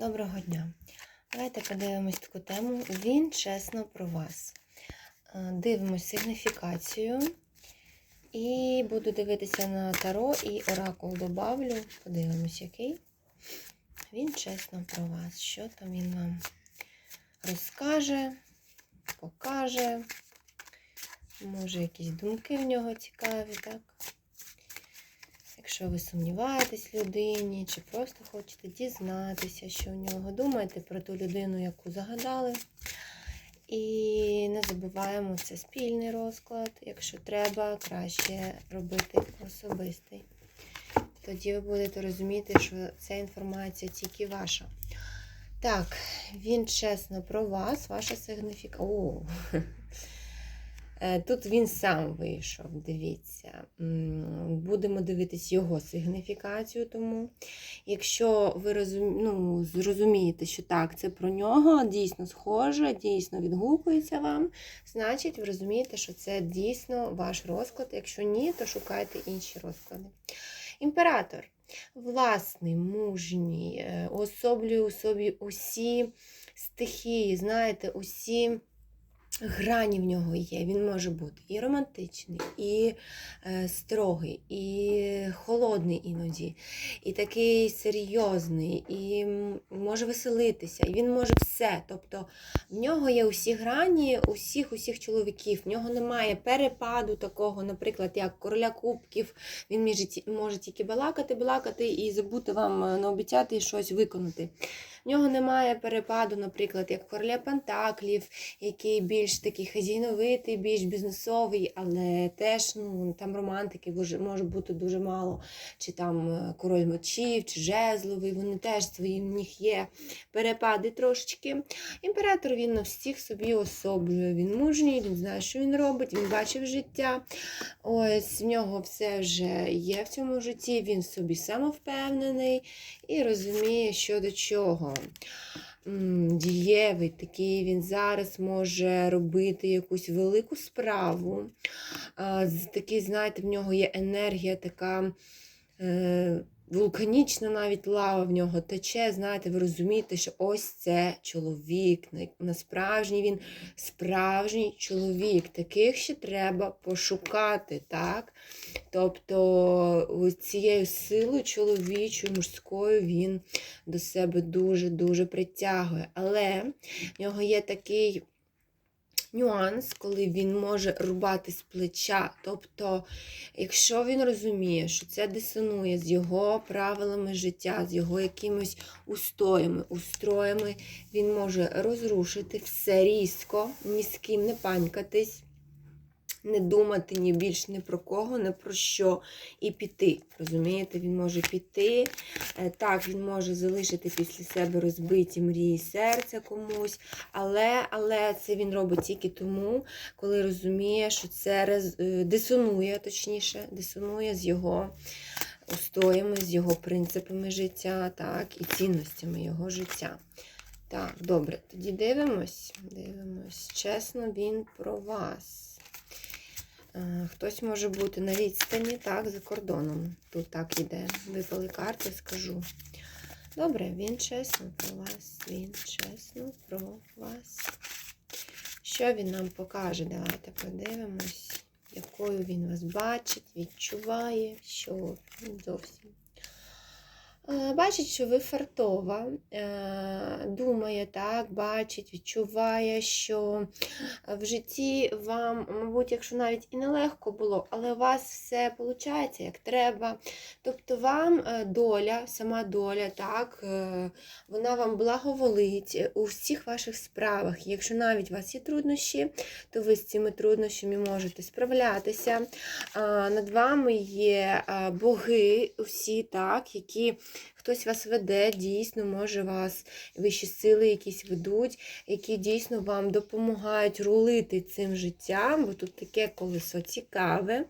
Доброго дня. Давайте подивимось таку тему. Він чесно про вас. Е, Дивимось сигніфікацію. І буду дивитися на таро і оракул добавлю. Подивимось, який. Він чесно про вас. Що там він вам розкаже, покаже. Може, якісь думки в нього цікаві, так? Якщо ви сумніваєтесь людині, чи просто хочете дізнатися, що в нього, думайте про ту людину, яку загадали. І не забуваємо, це спільний розклад. Якщо треба, краще робити особистий. Тоді ви будете розуміти, що ця інформація тільки ваша. Так, він чесно про вас, ваша сигніфікація. Е, Тут він сам вийшов, дивіться. Будемо дивитись його сигніфікацію. Тому, якщо ви розум... ну, зрозумієте, що так, це про нього, дійсно схоже, дійсно відгукується вам, значить ви розумієте, що це дійсно ваш розклад. Якщо ні, то шукайте інші розклади. Імператор. Власний, мужній, е, уособлює у собі усі стихії, знаєте, усі грані в нього є. Він може бути і романтичний, і е, строгий, і холодний іноді, і такий серйозний, і може веселитися, і він може все. Тобто в нього є усі грані усіх усіх чоловіків. В нього немає перепаду такого, наприклад, як короля кубків. Він може, може тільки балакати, балакати і забути вам е, наобіцяти і щось виконати. В нього немає перепаду, наприклад, як короля Пентаклів, який більш такий хазійновитий, більш бізнесовий, але теж ну, там романтики може, може бути дуже мало. Чи там е, король мечів, чи жезловий, вони теж свої в них є перепади трошечки. Імператор він на всіх собі особлює. Він мужній, він знає, що він робить, він бачив життя. Ось в нього все вже є в цьому житті, він собі самовпевнений і розуміє, що до чого. Дієвий, такий він зараз може робити якусь велику справу. Такий, знаєте, в нього є енергія така. Вулканічна навіть лава в нього тече, знаєте, ви розумієте, що ось це чоловік. Насправжній він справжній чоловік. Таких ще треба пошукати, так? Тобто цією силою чоловічою, мужською він до себе дуже-дуже притягує. Але в нього є такий нюанс, коли він може рубати з плеча. Тобто, якщо він розуміє, що це дисонує з його правилами життя, з його якимись устоями, устроями, він може розрушити все різко, ні з ким не панькатись. Не думати ні більш ні про кого, ні про що, і піти. Розумієте, він може піти. Е, Так, він може залишити після себе розбиті мрії серця комусь, але, але це він робить тільки тому, коли розуміє, що це рез- е, дисонує, точніше, дисонує з його устоями, з його принципами життя, так, і цінностями його життя. Так, добре, тоді дивимось. Дивимось. Чесно, він про вас. Е, Хтось може бути на відстані, так, за кордоном. Тут так іде. Випали карти, скажу. Добре, він чесно про вас. Він чесно про вас. Що він нам покаже? Давайте подивимось, якою він вас бачить, відчуває, що він зовсім. Е, Бачить, що ви фартова, е, думає так, бачить, відчуває, що в житті вам, мабуть, якщо навіть і нелегко було, але у вас все виходить як треба. Тобто вам е, доля, сама доля, так, е, вона вам благоволить у всіх ваших справах. Якщо навіть у вас є труднощі, то ви з цими труднощами можете справлятися. Над вами є боги, усі, так, які хтось вас веде, дійсно, може вас вищі сили якісь ведуть, які дійсно вам допомагають рулити цим життям, бо тут таке колесо цікаве.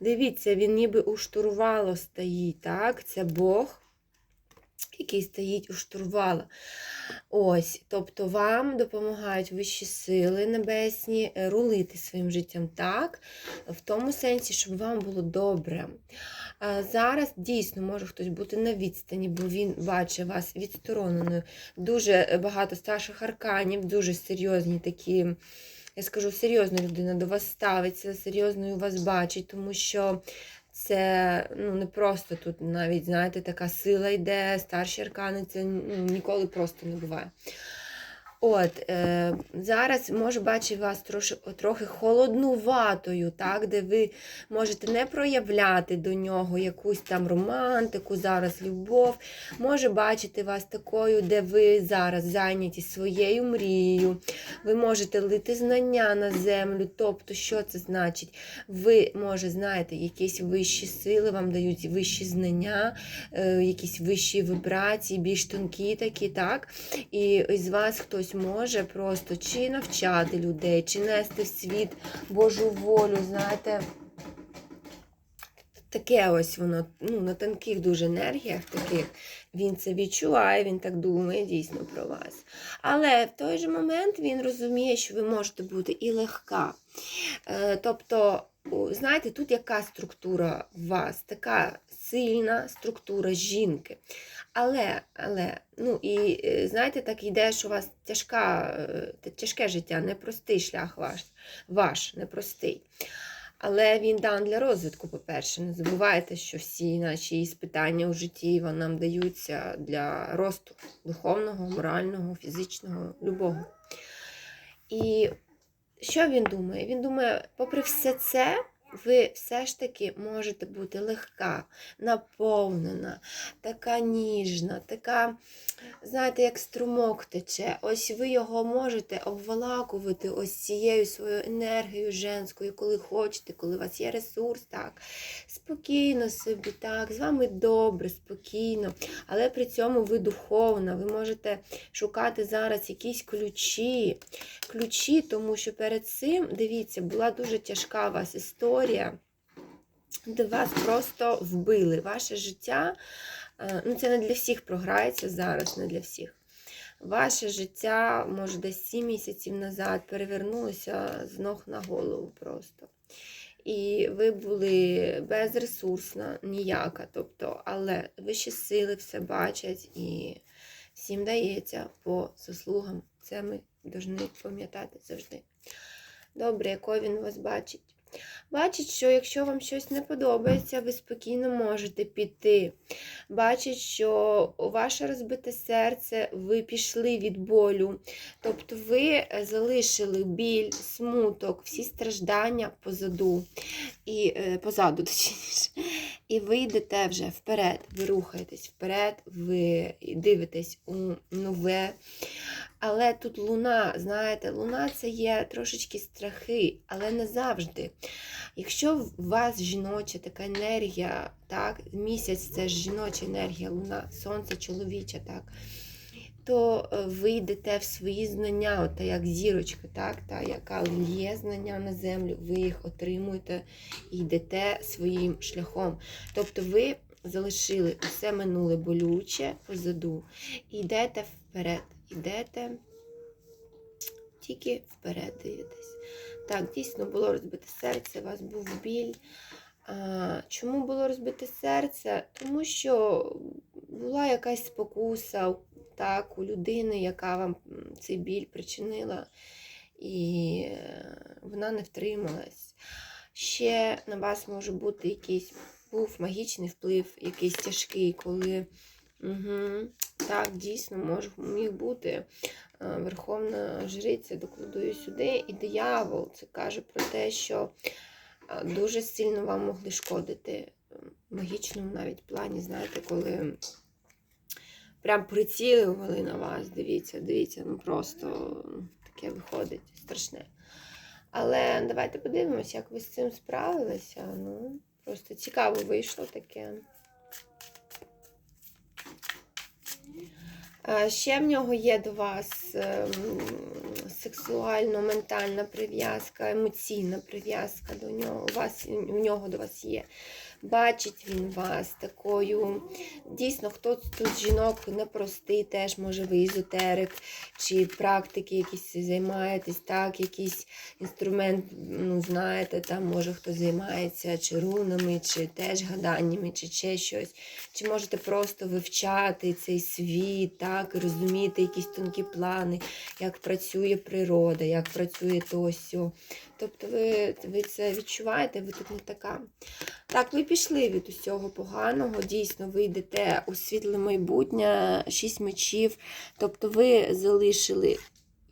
Дивіться, він ніби у штурвало стоїть, так? Це Бог. Який стоїть у штурвала. Ось, тобто вам допомагають вищі сили небесні е, рулити своїм життям так, в тому сенсі, щоб вам було добре. Е, Зараз дійсно може хтось бути на відстані, бо він бачить вас відстороненою. Дуже багато старших арканів, дуже серйозні такі. Я скажу, серйозно людина до вас ставиться, серйозною вас бачить, тому що це ну, не просто тут навіть, знаєте, така сила йде, старші аркани, це ніколи просто не буває. От, е, зараз може бачити вас трошки, трохи холоднуватою, так, де ви можете не проявляти до нього якусь там романтику, зараз любов. Може бачити вас такою, де ви зараз зайняті своєю мрією. Ви можете лити знання на землю. Тобто, що це значить? Ви, може, знаєте, якісь вищі сили вам дають вищі знання, е, якісь вищі вібрації, більш тонкі такі, так? І з вас хтось може просто чи навчати людей, чи нести в світ Божу волю, знаєте. Таке ось воно ну, на тонких дуже енергіях таких. Він це відчуває, він так думає дійсно про вас. Але в той же момент він розуміє, що ви можете бути і легка. Е, тобто, знаєте, тут яка структура в вас? Така сильна структура жінки. Але, але, ну і е, знаєте, так йде, що у вас тяжка, е, тяжке життя, непростий шлях ваш, ваш непростий. Але він дан для розвитку, по-перше. Не забувайте, що всі наші іспитання у житті вони нам даються для росту духовного, морального, фізичного, любого. І що він думає? Він думає, попри все це, ви все ж таки можете бути легка, наповнена, така ніжна, така, знаєте, як струмок тече. Ось ви його можете обвалакувати ось цією своєю енергією женською, коли хочете, коли у вас є ресурс, так. Спокійно собі, так, з вами добре, спокійно, але при цьому ви духовна, ви можете шукати зараз якісь ключі. Ключі, тому що перед цим, дивіться, була дуже тяжка у вас історія де вас просто вбили. Ваше життя, е, ну це не для всіх програється зараз, не для всіх. Ваше життя, може, десь 7 місяців назад перевернулося з ног на голову просто. І ви були безресурсна, ніяка. Тобто, але вищі сили все бачать і всім дається по заслугам. Це ми повинні пам'ятати завжди. Добре, якою він вас бачить. Бачить, що якщо вам щось не подобається, ви спокійно можете піти. Бачить, що ваше розбите серце, ви пішли від болю. Тобто ви залишили біль, смуток, всі страждання позаду, і, е, позаду, точніше. І ви йдете вже вперед, ви рухаєтесь вперед, ви дивитесь у нове. Але тут луна, знаєте, луна це є трошечки страхи, але не завжди. Якщо у вас жіноча така енергія, так, місяць це ж жіноча енергія, луна, сонце чоловіча, так, то е, ви йдете в свої знання, от, як зірочка, так, та, яка є знання на землю, ви їх отримуєте і йдете своїм шляхом. Тобто ви залишили усе минуле болюче позаду і йдете вперед. Йдете, тільки вперед дивитесь. Так, дійсно було розбите серце, у вас був біль. А, Чому було розбите серце? Тому що була якась спокуса так, у людини, яка вам цей біль причинила, і е, вона не втрималась. Ще на вас може бути якийсь був магічний вплив, якийсь тяжкий, коли. Угу. Так, дійсно, може, міг бути е, Верховна Жриця, докладую сюди, і диявол це каже про те, що е, дуже сильно вам могли шкодити в магічному навіть плані, знаєте, коли прям прицілювали на вас, дивіться, дивіться, ну просто таке виходить страшне. Але давайте подивимося, як ви з цим справилися. Ну, Просто цікаво вийшло таке. Ще в нього є до вас ем, сексуально-ментальна прив'язка, емоційна прив'язка до нього. У вас, у нього до вас є. Бачить він вас такою. Дійсно, хтось тут жінок непростий, теж може ви езотерик, чи практики якісь займаєтесь, так, якийсь інструмент, ну, знаєте, там може хтось займається чи рунами, чи теж гаданнями, чи ще щось. Чи можете просто вивчати цей світ, так, розуміти якісь тонкі плани, як працює природа, як працює то сьо. Тобто ви, ви це відчуваєте, ви тут не така. Так, ви пішли від усього поганого, дійсно, ви йдете у світле майбутнє, шість мечів. Тобто ви залишили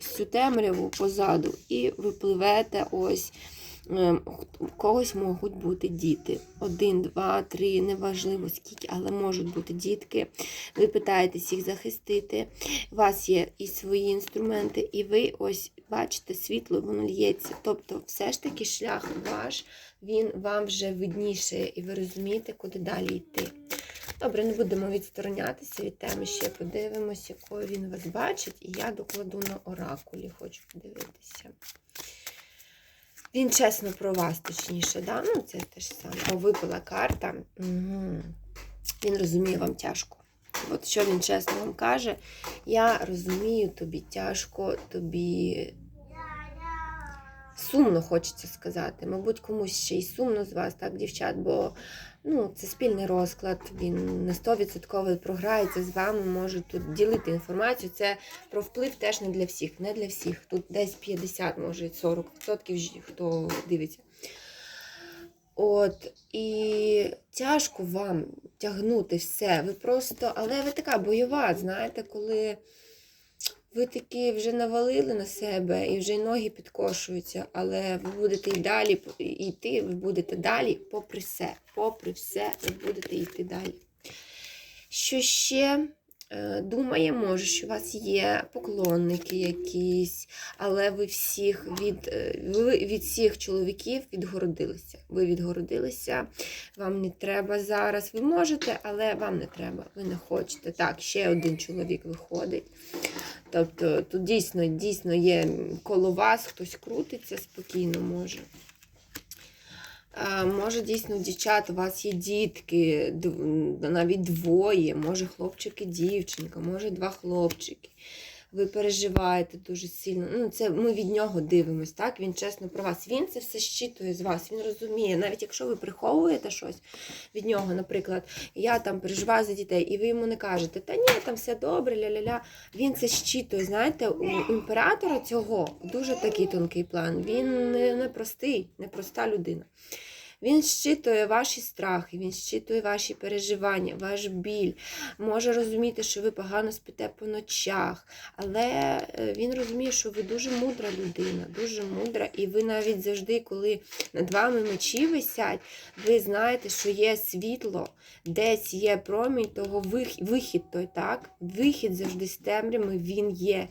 всю темряву позаду і ви пливете ось. Ем, У когось можуть бути діти. Один, два, три, неважливо скільки, але можуть бути дітки. Ви питаєтесь їх захистити. У вас є і свої інструменти, і ви ось бачите світло, воно лється. Тобто, все ж таки шлях ваш, він вам вже видніше, і ви розумієте, куди далі йти. Добре, не будемо відсторонятися від теми, ще подивимося, якою він вас бачить, і я докладу на оракулі, хочу подивитися. Він чесно про вас, точніше, да? ну це те ж саме. О, випала карта. Угу. Він розуміє вам тяжко. От що він чесно вам каже, я розумію, тобі тяжко, тобі сумно хочеться сказати. Мабуть, комусь ще й сумно з вас, так, дівчат, бо ну, це спільний розклад, він не 100% програється з вами, може тут ділити інформацію. Це про вплив теж не для всіх, не для всіх. Тут десь 50, може 40% хто дивиться. От, і тяжко вам тягнути все. Ви просто, але ви така бойова, знаєте, коли ви таки вже навалили на себе і вже й ноги підкошуються, але ви будете і далі йти, ви будете далі, попри все, попри все, ви будете йти далі. Що ще? Е, Думає, що у вас є поклонники якісь, але ви всіх від, е, ви від всіх чоловіків відгородилися. Ви відгородилися, вам не треба зараз. Ви можете, але вам не треба. Ви не хочете. Так, ще один чоловік виходить. Тобто тут дійсно, дійсно є коло вас, хтось крутиться спокійно може. Може, дійсно, дівчат, у вас є дітки, навіть двоє, може хлопчик і дівчинка, може два хлопчики. Ви переживаєте дуже сильно. Ну, це ми від нього дивимось, так? Він чесно про вас. Він це все щитує з вас. Він розуміє, навіть якщо ви приховуєте щось від нього, наприклад, я там переживаю за дітей, і ви йому не кажете, та ні, там все добре, ля-ля-ля. Він це щитує. Знаєте, у імператора цього дуже такий тонкий план. Він не, не простий, не людина. Він щитує ваші страхи, він щитує ваші переживання, ваш біль. Може розуміти, що ви погано спите по ночах, але е, він розуміє, що ви дуже мудра людина, дуже мудра, і ви навіть завжди, коли над вами мечі висять, ви знаєте, що є світло, десь є промінь того вихід той, так? Вихід завжди з темряви, він є.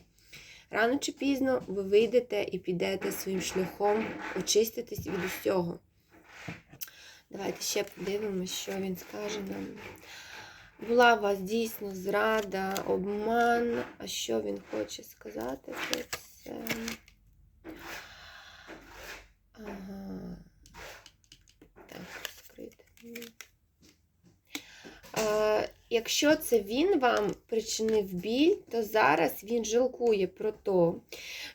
Рано чи пізно ви вийдете і підете своїм шляхом, очиститесь від усього. Давайте ще подивимось, що він скаже нам. Була у вас дійсно зрада, обман. А що він хоче сказати про це? Ага. Так, скрити. Якщо це він вам причинив біль, то зараз він жалкує про те,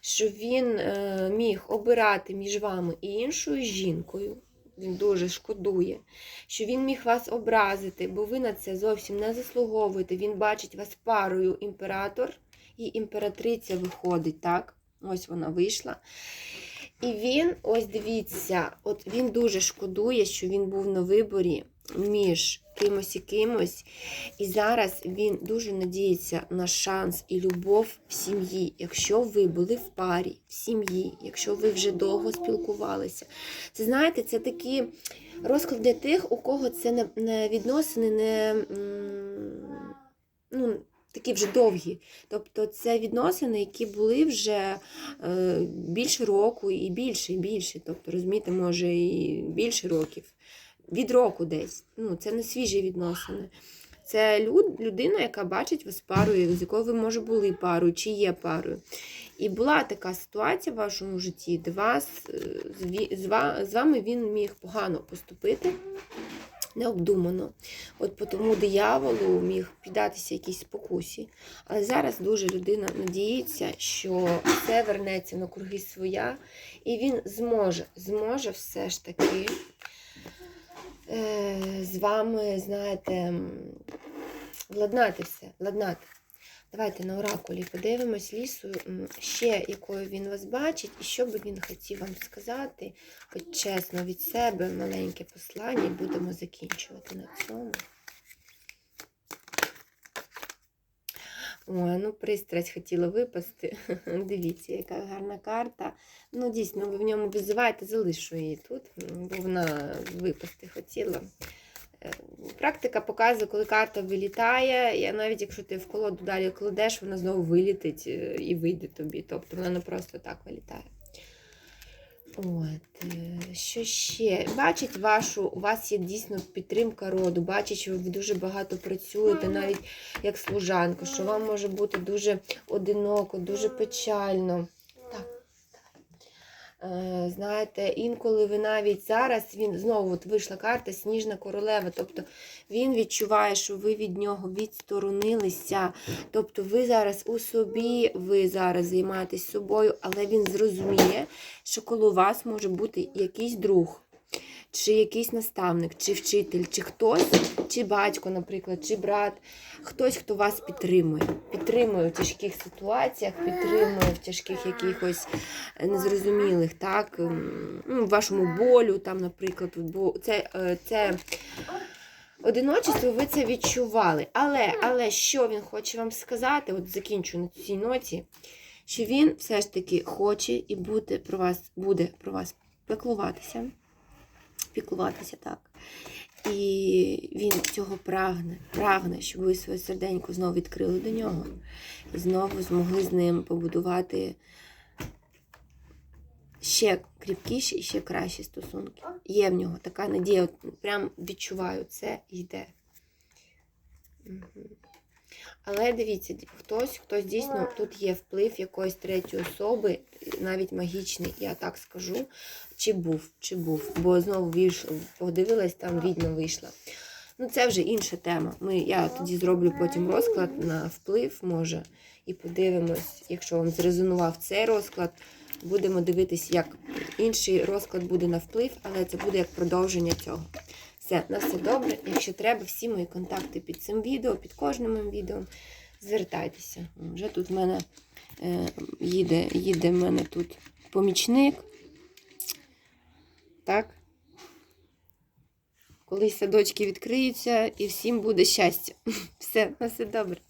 що він е, міг обирати між вами і іншою жінкою. Він дуже шкодує, що він міг вас образити, бо ви на це зовсім не заслуговуєте. Він бачить вас парою імператор і імператриця виходить, так? Ось вона вийшла. І він, ось дивіться, от він дуже шкодує, що він був на виборі між кимось і кимось. І зараз він дуже надіється на шанс і любов в сім'ї. Якщо ви були в парі, в сім'ї, якщо ви вже довго спілкувалися. Це знаєте, це такі розклад для тих, у кого це не, не відносини не. Ну, Такі вже довгі. Тобто це відносини, які були вже е, більше року і більше, і більше. Тобто, розумієте, може, і більше років. Від року десь. Ну, це не свіжі відносини. Це люд, людина, яка бачить вас парою, з якою ви, може, були парою, чи є парою. І була така ситуація в вашому житті, де вас, е, з, вами він міг погано поступити. необдумано. От по тому дияволу міг піддатися якійсь спокусі. Але зараз дуже людина надіється, що все вернеться на круги своя, і він зможе, зможе все ж таки з вами, знаєте, владнатися, владнати. Давайте на оракулі подивимось лісу, ще якою він вас бачить, і що би він хотів вам сказати, хоч чесно від себе маленьке послання, і будемо закінчувати на цьому. Ой, ну пристрасть хотіла випасти. Дивіться, яка гарна карта. Ну, дійсно, ви в ньому визиваєте, залишу її тут, бо вона випасти хотіла. Е, Практика показує, коли карта вилітає, і навіть якщо ти в колоду далі кладеш, вона знову вилітить е, і вийде тобі. Тобто вона не просто так вилітає. От, е, що ще? Бачить вашу, у вас є дійсно підтримка роду, бачить, що ви дуже багато працюєте, навіть як служанка, що вам може бути дуже одиноко, дуже печально. Е, Знаєте, інколи ви навіть зараз він знову от вийшла карта Сніжна королева. Тобто він відчуває, що ви від нього відсторонилися. Тобто ви зараз у собі, ви зараз займаєтесь собою, але він зрозуміє, що коло вас може бути якийсь друг, чи якийсь наставник, чи вчитель, чи хтось, чи батько, наприклад, чи брат, хтось, хто вас підтримує. Підтримує в тяжких ситуаціях, підтримує в тяжких якихось е, незрозумілих, так, м, ну, вашому болю, там, наприклад, бо це, е, це одиночество, ви це відчували. Але, але що він хоче вам сказати, от закінчу на цій ноті, що він все ж таки хоче і буде про вас, буде про вас піклуватися. Піклуватися так. І він цього прагне, прагне, щоб ви своє серденько знову відкрили до нього і знову змогли з ним побудувати ще кріпкіші і ще кращі стосунки. Є в нього така надія, от прям відчуваю, це йде. Але дивіться, хтось, хтось дійсно тут є вплив якоїсь третьої особи, навіть магічний, я так скажу. Чи був, чи був. Бо знову віш, подивилась, там відьма вийшла. Ну, це вже інша тема. Ми, я тоді зроблю потім розклад на вплив, може, і подивимось, якщо вам зрезонував цей розклад, будемо дивитись, як інший розклад буде на вплив, але це буде як продовження цього. Все, на все добре. Якщо треба, всі мої контакти під цим відео, під кожним моїм відео. Звертайтеся. Вже тут в мене е, їде, їде в мене тут помічник. Так. Колись садочки відкриються і всім буде щастя. Все, на все добре.